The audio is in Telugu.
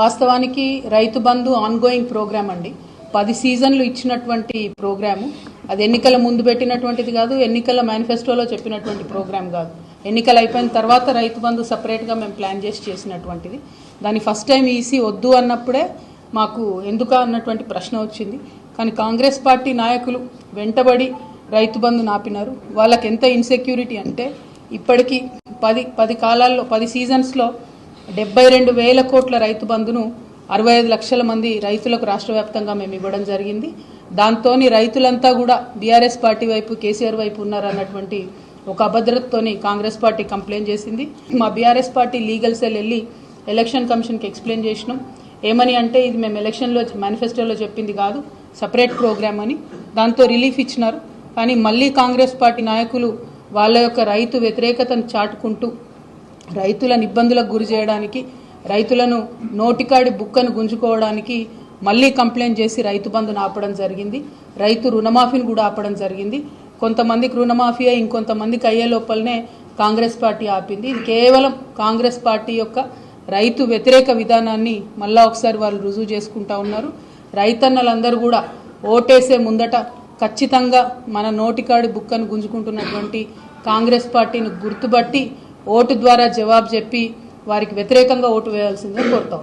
వాస్తవానికి రైతు బంధు ఆన్గోయింగ్ ప్రోగ్రామ్ అండి. పది సీజన్లు ఇచ్చినటువంటి ప్రోగ్రాము. అది ఎన్నికల ముందు పెట్టినటువంటిది కాదు ఎన్నికల మేనిఫెస్టోలో చెప్పినటువంటి ప్రోగ్రామ్ కాదు. ఎన్నికలు అయిపోయిన తర్వాత రైతు బంధు సపరేట్గా మేము ప్లాన్ చేసి చేసినటువంటిది. దాని ఫస్ట్ టైం ఈసీ వద్దు అన్నప్పుడే మాకు ఎందుకు అన్నటువంటి ప్రశ్న వచ్చింది. కానీ కాంగ్రెస్ పార్టీ నాయకులు వెంటబడి రైతు బంధు నాపినారు. వాళ్ళకి ఎంత ఇన్సెక్యూరిటీ అంటే ఇప్పటికీ పది పది కాలాల్లో పది సీజన్స్లో డెబ్బై రెండు వేల కోట్ల రైతు బంధును అరవై ఐదు లక్షల మంది రైతులకు రాష్ట్ర వ్యాప్తంగా మేము ఇవ్వడం జరిగింది. దాంతో రైతులంతా కూడా బీఆర్ఎస్ పార్టీ వైపు కేసీఆర్ వైపు ఉన్నారన్నటువంటి ఒక అభద్రతతోని కాంగ్రెస్ పార్టీ కంప్లైంట్ చేసింది. మా బీఆర్ఎస్ పార్టీ లీగల్ సెల్ వెళ్ళి ఎలక్షన్ కమిషన్కి ఎక్స్ప్లెయిన్ చేసినాం. ఏమని అంటే ఇది మేము ఎలక్షన్లో మేనిఫెస్టోలో చెప్పింది కాదు సపరేట్ ప్రోగ్రామ్ అని. దాంతో రిలీఫ్ ఇచ్చినారు. కానీ మళ్ళీ కాంగ్రెస్ పార్టీ నాయకులు వాళ్ళ యొక్క రైతు వ్యతిరేకతను చాటుకుంటూ రైతులను ఇబ్బందులకు గురి చేయడానికి రైతులను నోటికాడి బుక్కను గుంజుకోవడానికి మళ్ళీ కంప్లైంట్ చేసి రైతు బంధును ఆపడం జరిగింది. రైతు రుణమాఫీని కూడా ఆపడం జరిగింది. కొంతమందికి రుణమాఫీ అయి ఇంకొంతమందికి అయ్యే లోపలనే కాంగ్రెస్ పార్టీ ఆపింది. ఇది కేవలం కాంగ్రెస్ పార్టీ యొక్క రైతు వ్యతిరేక విధానాన్ని మళ్ళా ఒకసారి వాళ్ళు రుజువు చేసుకుంటా ఉన్నారు. రైతన్నలందరూ కూడా ఓటేసే ముందట ఖచ్చితంగా మన నోటికాడి బుక్కను గుంజుకుంటున్నటువంటి కాంగ్రెస్ పార్టీని గుర్తుపట్టి ఓటు ద్వారా జవాబు చెప్పి వారికి వ్యతిరేకంగా ఓటు వేయాల్సిందే కోరుతాం.